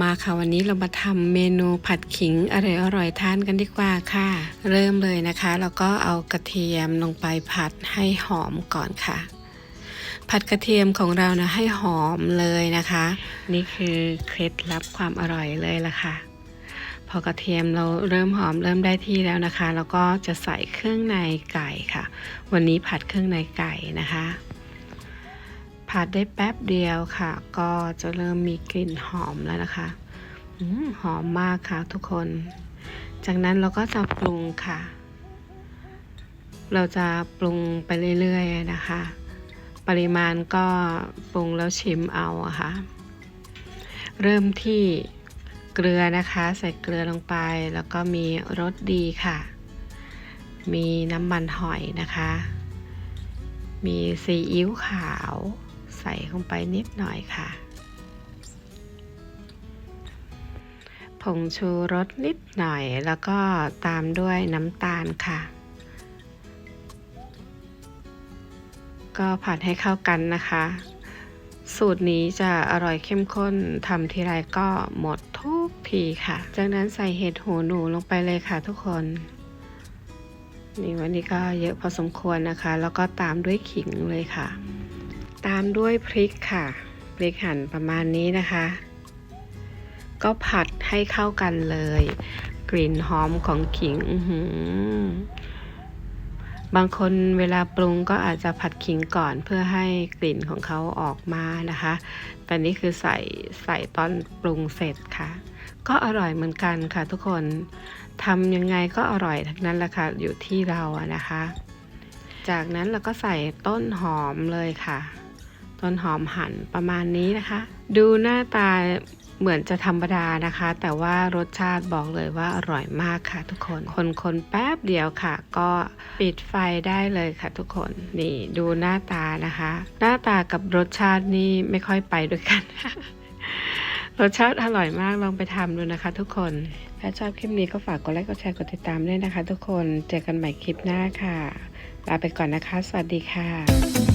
มาค่ะวันนี้เรามาทำเมนูผัดขิงอร่อยๆทานกันดีกว่าค่ะ เริ่มเลยนะคะแล้วก็เอากระเทียมลงไปผัดให้หอมก่อนค่ะ ผัดกระเทียมของเรานะให้หอมเลยนะคะ นี่คือเคล็ดลับความอร่อยเลยล่ะค่ะ พอกระเทียมเราเริ่มหอมเริ่มได้ที่แล้วนะคะ แล้วก็จะใส่เครื่องในไก่ค่ะ วันนี้ผัดเครื่องในไก่นะคะ ผัดได้แป๊บเดียวค่ะ ก็จะเริ่มมีกลิ่นหอมแล้วนะคะอหอมมากค่ะทุกคน จากนั้นเราก็จะปรุงค่ะ เราจะปรุงไปเรื่อยๆนะคะ ปริมาณก็ปรุงแล้วชิมเอาอะค่ะ เริ่มที่เกลือนะคะ ใส่เกลือลงไป แล้วก็มีรสดีค่ะ มีน้ำมันหอยนะคะ มีซีอิ๊วขาว ใส่ลงไปนิดหน่อยค่ะ ผงชูรสนิดหน่อยแล้วก็ตามด้วยน้ำตาลค่ะ ก็ผัดให้เข้ากันนะคะ สูตรนี้จะอร่อยเข้มข้นทำทีไรก็หมดทุกทีค่ะ จากนั้นใส่เห็ดหูหนูลงไปเลยค่ะทุกคนนี่วันนี้ก็เยอะพอสมควรนะคะ แล้วก็ตามด้วยขิงเลยค่ะ ตามด้วยพริกค่ะ พริกหั่นประมาณนี้นะคะ ก็ผัดให้เข้ากันเลย กลิ่นหอมของขิงบางคนเวลาปรุงก็อาจจะผัดขิงก่อนเพื่อให้กลิ่นของเขาออกมานะคะ แต่นี่คือใส่ใส่ตอนปรุงเสร็จค่ะ ก็อร่อยเหมือนกันค่ะทุกคนทำยังไงก็อร่อยทั้งนั้นแหละค่ะ อยู่ที่เราอะนะคะ จากนั้นเราก็ใส่ต้นหอมเลยค่ะ ต้นหอมหั่นประมาณนี้นะคะ ดูหน้าตาเหมือนจะธรรมดานะคะ แต่ว่ารสชาติบอกเลยว่าอร่อยมากค่ะทุกคน คนคนแป๊บเดียวค่ะ ก็ปิดไฟได้เลยค่ะทุกคน นี่ดูหน้าตานะคะ หน้าตากับรสชาตินี่ไม่ค่อยไปด้วยกัน รสชาติอร่อยมากลองไปทำดูนะคะ ทุกคนถ้าชอบคลิปนี้ก็ฝากกดไลค์กดแชร์กดติดตามด้วยนะคะ ทุกคนเจอกันใหม่คลิปหน้าค่ะลาไปก่อนนะคะ สวัสดีค่ะ